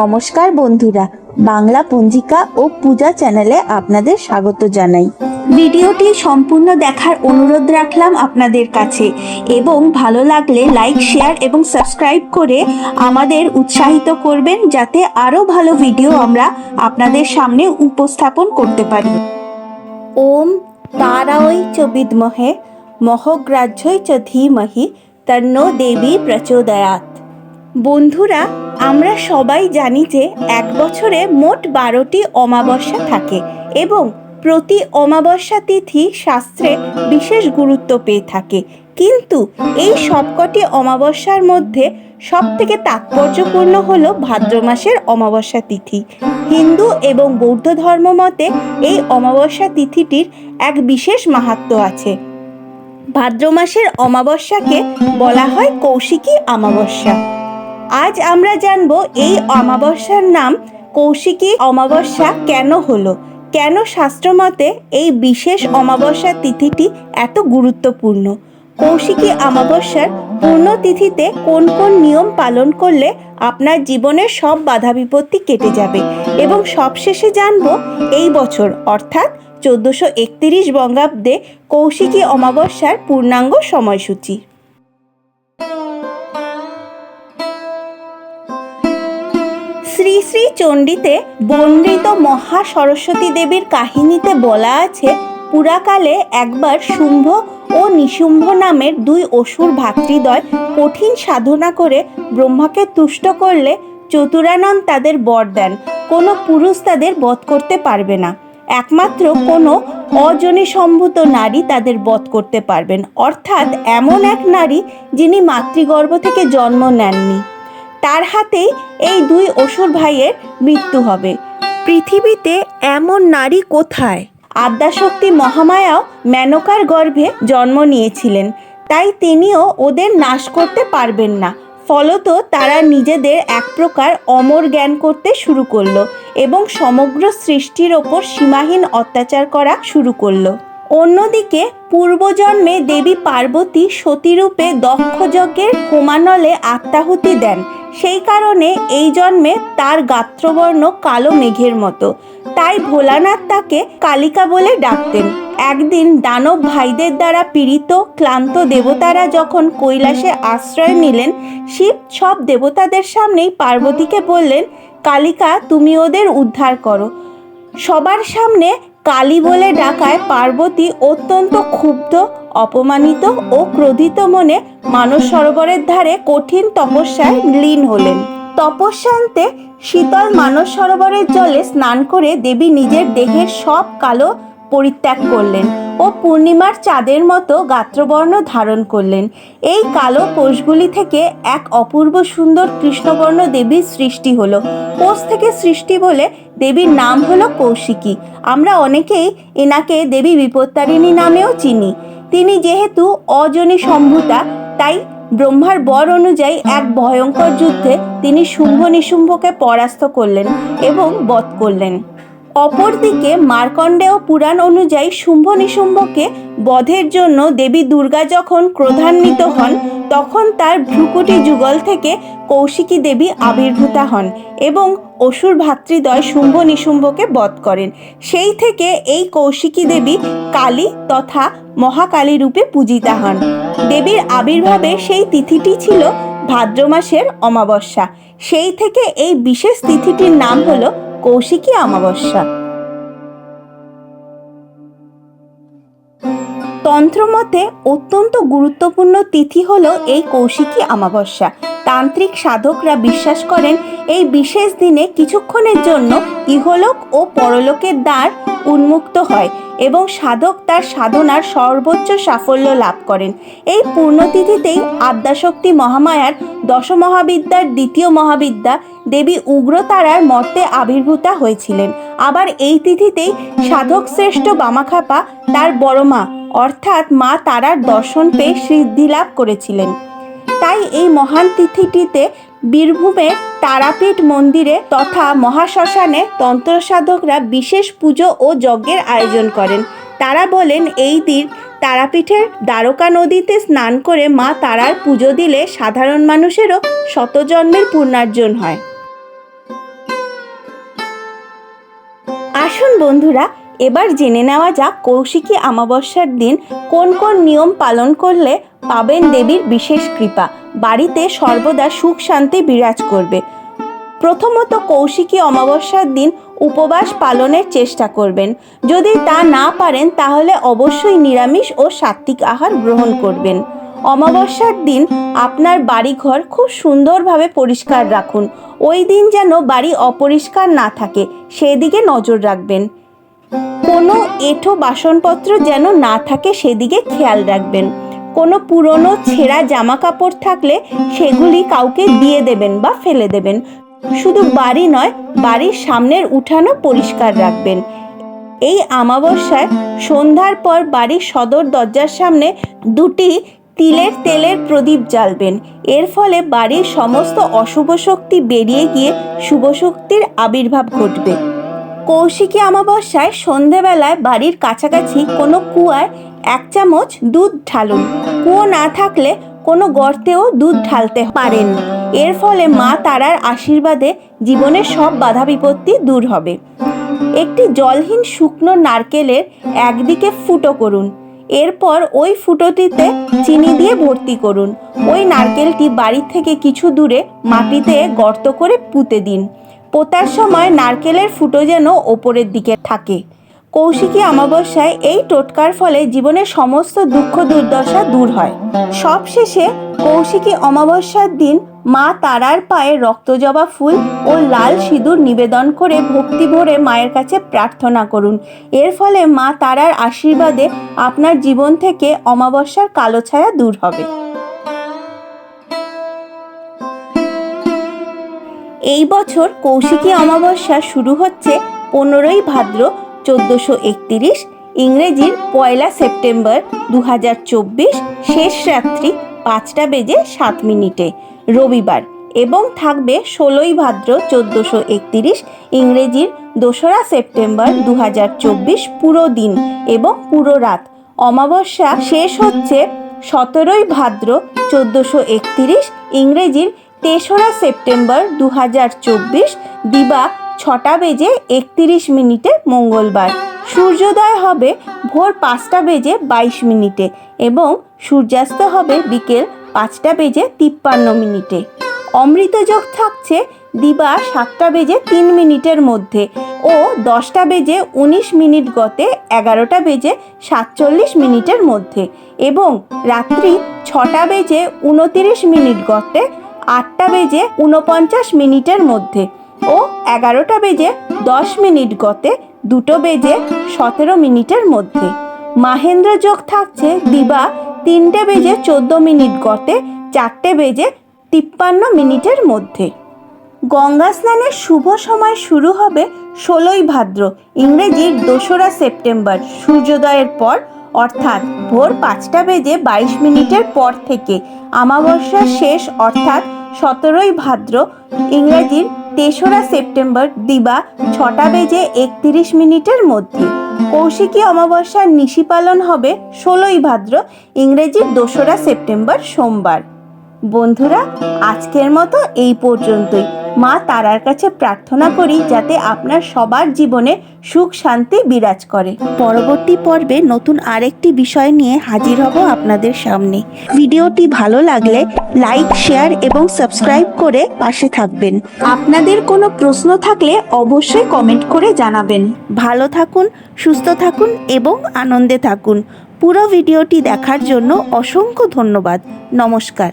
নমস্কার বন্ধুরা, বাংলা পঞ্জিকা ও পূজা চ্যানেলে আপনাদের স্বাগত জানাই। ভিডিওটি সম্পূর্ণ দেখার অনুরোধ রাখলাম আপনাদের কাছে এবং ভালো লাগলে লাইক, শেয়ার এবং সাবস্ক্রাইব করে আমাদের উৎসাহিত করবেন যাতে আরও ভালো ভিডিও আমরা আপনাদের সামনে উপস্থাপন করতে পারি। ওম তারাই চ বিদ্মহে, মহগ্রাহ্যই চ ধীমহি, তন্ন দেবী প্রচোদয়াত বন্ধুরা আমরা সবাই জানি যে এক বছরে মোট বারোটি অমাবস্যা থাকে এবং প্রতি অমাবস্যা তিথি শাস্ত্রে বিশেষ গুরুত্ব পেয়ে থাকে। কিন্তু এই সবকটি অমাবস্যার মধ্যে সব থেকে তাৎপর্যপূর্ণ হলো ভাদ্র মাসের অমাবস্যা তিথি। হিন্দু এবং বৌদ্ধ ধর্ম মতে এই অমাবস্যা তিথিটির এক বিশেষ মাহাত্ম্য আছে। ভাদ্র মাসের অমাবস্যাকে বলা হয় কৌশিকী অমাবস্যা। আজ আমরা জানব এই অমাবস্যার নাম কৌশিকী অমাবস্যা কেন হলো? কেন শাস্ত্রমতে এই বিশেষ অমাবস্যা তিথিটি এত গুরুত্বপূর্ণ? কৌশিকী অমাবস্যার পূর্ণ তিথিতে কোন কোন নিয়ম পালন করলে আপনার জীবনের সব বাধা বিপত্তি কেটে যাবে? এবং সবশেষে জানব এই বছর, অর্থাৎ চোদ্দোশো একতিরিশ বঙ্গাব্দে কৌশিকী অমাবস্যার পূর্ণাঙ্গ সময়সূচি। শ্রী শ্রী চণ্ডীতে বর্ণিত মহা সরস্বতী দেবীর কাহিনীতে বলা আছে, পুরাকালে একবার শুম্ভ ও নিশুম্ভ নামের দুই অসুর ভাতৃদ্বয় কঠিন সাধনা করে ব্রহ্মাকে তুষ্ট করলে চতুরানন তাদের বর দেন। কোনো পুরুষ তাদের বধ করতে পারবে না। একমাত্র কোনো অজনী সম্ভূত নারী তাদের বধ করতে পারবেন। অর্থাৎ এমন এক নারী যিনি মাতৃগর্ভ থেকে জন্ম নেননি। তার হাতেই এই দুই অসুর ভাইয়ের মৃত্যু হবে। পৃথিবীতে এমন নারী কোথায়? আদ্যাশক্তি মহামায়াও মেনকার গর্ভে জন্ম নিয়েছিলেন। তাই তিনিও ওদের নাশ করতে পারবেন না। ফলত তারা নিজেদের এক প্রকার অমর জ্ঞান করতে শুরু করল এবং সমগ্র সৃষ্টির ওপর সীমাহীন অত্যাচার করা শুরু করল। অন্যদিকে পূর্বজন্মে দেবী পার্বতী সতীরূপে দক্ষযজ্ঞের হোমানলে আত্মাহুতি দেন। সেই কারণে এই জন্মে তার গাত্রবর্ণ কালো মেঘের মতো। তাই ভোলানাথ তাকে কালিকা বলে ডাকতেন। একদিন দানব ভাইদের দ্বারা পীড়িত, ক্লান্ত দেবতারা যখন কৈলাসে আশ্রয় নিলেন, শিব সব দেবতাদের সামনেই পার্বতীকে বললেন, কালিকা, তুমি ওদের উদ্ধার করো। সবার সামনে কালী বলে ডাকায় পার্বতী অত্যন্ত ক্ষুব্ধ অপমানিত ও ক্রোধিত মনে মানস সরোবরের ধারে কঠিন তপস্যায় লীন হলেন। তপস্যান্তে শীতল মানস সরোবরের জলে স্নান করে দেবী নিজের দেহের সব কালো পরিত্যাগ করলেন ও পূর্ণিমার চাঁদের মতো গাত্রবর্ণ ধারণ করলেন। এই কালো কোষগুলি থেকে এক অপূর্ব সুন্দর কৃষ্ণবর্ণ দেবীর সৃষ্টি হলো। কোষ থেকে সৃষ্টি বলে দেবীর নাম হলো কৌশিকী। আমরা অনেকেই এনাকে দেবী বিপত্তারিণী নামেও চিনি। তিনি যেহেতু অজনী সম্ভূতা, তাই ব্রহ্মার বর অনুযায়ী এক ভয়ঙ্কর যুদ্ধে তিনি শুম্ভ নিশুম্ভকে পরাস্ত করলেন এবং বধ করলেন। অপরদিকে মার্কণ্ডেয় পুরাণ অনুযায়ী শুম্ভ নিশুম্ভকে বধের জন্য দেবী দুর্গা যখন ক্রোধান্বিত হন, তখন তার ভ্রুকুটি যুগল থেকে কৌশিকী দেবী আবির্ভূতা হন এবং অসুর ভাতৃদ্বয় শুম্ভ নিশুম্ভকে বধ করেন। সেই থেকে এই কৌশিকী দেবী কালী তথা মহাকালী রূপে পূজিতা হন। দেবীর আবির্ভাবে সেই তিথিটি ছিল ভাদ্র মাসের অমাবস্যা। সেই থেকে এই বিশেষ তিথিটির নাম হলো কৌশিকী অমাবস্যা। তন্ত্রমতে অত্যন্ত গুরুত্বপূর্ণ তিথি হলো এই কৌশিকী অমাবস্যা। তান্ত্রিক সাধকরা বিশ্বাস করেন, এই বিশেষ দিনে কিছুক্ষণের জন্য ইহলোক ও পরলোকের দ্বার উন্মুক্ত হয় এবং সাধক তার সাধনার সর্বোচ্চ সাফল্য লাভ করেন। এই পূর্ণতিথিতেই আদ্যাশক্তি মহামায়ার দশমহাবিদ্যার দ্বিতীয় মহাবিদ্যা দেবী উগ্রতারার মর্তে আবির্ভূতা হয়েছিলেন। আবার এই তিথিতেই সাধক শ্রেষ্ঠ বামাখাপা তার বড় মা অর্থাৎ মা তারার দর্শন পেয়ে সিদ্ধি লাভ করেছিলেন। তাই এই মহান তিথিটিতে বীরভূমে তারাপীঠ মন্দিরে তথা মহাশ্মশানে তন্ত্রসাধকরা বিশেষ পুজো ও যজ্ঞের আয়োজন করেন। তারা বলেন, এই দিন তারাপীঠের দ্বারকা নদীতে স্নান করে মা তারার পুজো দিলে সাধারণ মানুষেরও শতজন্মের পূর্ণার্জন হয়। আসুন বন্ধুরা, এবার জেনে নেওয়া যাক কৌশিকী অমাবস্যার দিন কোন কোন নিয়ম পালন করলে পাবেন দেবীর বিশেষ কৃপা। বাড়িতে সর্বদা সুখ শান্তি বিরাজ করবে। প্রথমত কৌশিকী অমাবস্যার দিন উপবাস পালনের চেষ্টা করবেন। যদি তা না পারেন, তাহলে অবশ্যই নিরামিষ ও সাত্ত্বিক আহার গ্রহণ করবেন। অমাবস্যার দিন আপনার বাড়িঘর খুব সুন্দরভাবে পরিষ্কার রাখুন। ওই দিন যেন বাড়ি অপরিষ্কার না থাকে, সেদিকে নজর রাখবেন। কোনো এঁঠো বাসনপত্র যেন না থাকে, সেদিকে খেয়াল রাখবেন। কোনো পুরনো ছেঁড়া জামা কাপড় থাকলে সেগুলি কাউকে দিয়ে দেবেন বা ফেলে দেবেন। শুধু বাড়ি নয়, বাড়ির সামনের উঠানও পরিষ্কার রাখবেন। এই আমাবস্যায় সন্ধ্যার পর বাড়ির সদর দরজার সামনে দুটি তিলের তেলের প্রদীপ জ্বালবেন। এর ফলে বাড়ির সমস্ত অশুভ শক্তি বেরিয়ে গিয়ে শুভ শক্তির আবির্ভাব ঘটবে। কৌশিকী অমাবস্যায় সন্ধেবেলায় বাড়ির কাছাকাছি কোনো কুয়ায় এক চামচ দুধ ঢালুন। কুয়ো না থাকলে কোনো গর্তেও দুধ ঢালতে পারেন। এর ফলে মা তারার আশীর্বাদে জীবনের সব বাধা বিপত্তি দূর হবে। একটি জলহীন শুকনো নারকেলের একদিকে ফুটো করুন। এরপর ওই ফুটোটিতে চিনি দিয়ে ভর্তি করুন। ওই নারকেলটি বাড়ি থেকে কিছু দূরে মাটিতে গর্ত করে পুঁতে দিন। পোতার সময় নারকেলের ফুটো যেন ওপরের দিকে থাকে। কৌশিকী অমাবস্যায় এই টোটকার ফলে জীবনের সমস্ত দুঃখ দুর্দশা দূর হয়। সবশেষে কৌশিকী অমাবস্যার দিন মা তারার পায়ে রক্তজবা ফুল ও লাল সিঁদুর নিবেদন করে ভক্তি ভরে মায়ের কাছে প্রার্থনা করুন। এর ফলে মা তারার আশীর্বাদে আপনার জীবন থেকে অমাবস্যার কালো ছায়া দূর হবে। এই বছর কৌশিকী অমাবস্যা শুরু হচ্ছে পনেরোই ভাদ্র চোদ্দোশো একতিরিশ, ইংরেজির পয়লা সেপ্টেম্বর দু হাজার চব্বিশ, শেষ রাত্রি পাঁচটা বেজে সাত মিনিটে, রবিবার এবং থাকবে ষোলোই ভাদ্র চোদ্দোশো একত্রিশ, ইংরেজির দোসরা সেপ্টেম্বর দু হাজার চব্বিশ পুরো দিন এবং পুরো রাত। অমাবস্যা শেষ হচ্ছে সতেরোই ভাদ্র চোদ্দোশো একতিরিশ, ইংরেজির তেসরা সেপ্টেম্বর দু হাজার চব্বিশ, দিবা ছটা বেজে একতিরিশ মিনিটে মঙ্গলবার। সূর্যোদয় হবে ভোর পাঁচটা বেজে বাইশ মিনিটে এবং সূর্যাস্ত হবে বিকেল পাঁচটা বেজে তিপ্পান্ন মিনিটে। অমৃতযোগ থাকছে দিবা সাতটা বেজে তিন মিনিটের মধ্যে ও দশটা বেজে উনিশ মিনিট গতে এগারোটা বেজে সাতচল্লিশ মিনিটের মধ্যে এবং রাত্রি ছটা বেজে উনতিরিশ মিনিট গতে আটটা বেজে উনপঞ্চাশ মিনিটের মধ্যে ও এগারোটা বেজে দশ মিনিট গতে দুটো বেজে সতেরো মিনিটের মধ্যে। মাহেন্দ্র যোগ থাকছে দিবা তিনটে বেজে চোদ্দ মিনিট গতে চারটে বেজে তিপ্পান্ন মিনিটের মধ্যে। গঙ্গা স্নানের শুভ সময় শুরু হবে ষোলোই ভাদ্র, ইংরেজির দোসরা সেপ্টেম্বর, সূর্যোদয়ের পর, অর্থাৎ ভোর পাঁচটা বেজে বাইশ মিনিটের পর থেকে। আমাবস্যা শেষ, অর্থাৎ সতেরোই ভাদ্র, ইংরেজির তেসরা সেপ্টেম্বর, দিবা ছটা বেজে একত্রিশ মিনিটের মধ্যে। কৌশিকী অমাবস্যার নিশি পালন হবে ষোলোই ভাদ্র, ইংরেজির দোসরা সেপ্টেম্বর, সোমবার। বন্ধুরা আজকের মতো এই পর্যন্তই। মা তারার কাছে প্রার্থনা করি যাতে আপনার সবার জীবনে সুখ শান্তি বিরাজ করে। পরবর্তী পর্বে নতুন আরেকটি বিষয় নিয়ে হাজির হব আপনাদের সামনে। ভিডিওটি ভালো লাগলে লাইক শেয়ার এবং সাবস্ক্রাইব করে পাশে থাকবেন। আপনাদের কোনো প্রশ্ন থাকলে অবশ্যই কমেন্ট করে জানাবেন। ভালো থাকুন সুস্থ থাকুন এবং আনন্দে থাকুন। পুরো ভিডিওটি দেখার জন্য অসংখ্য ধন্যবাদ। নমস্কার।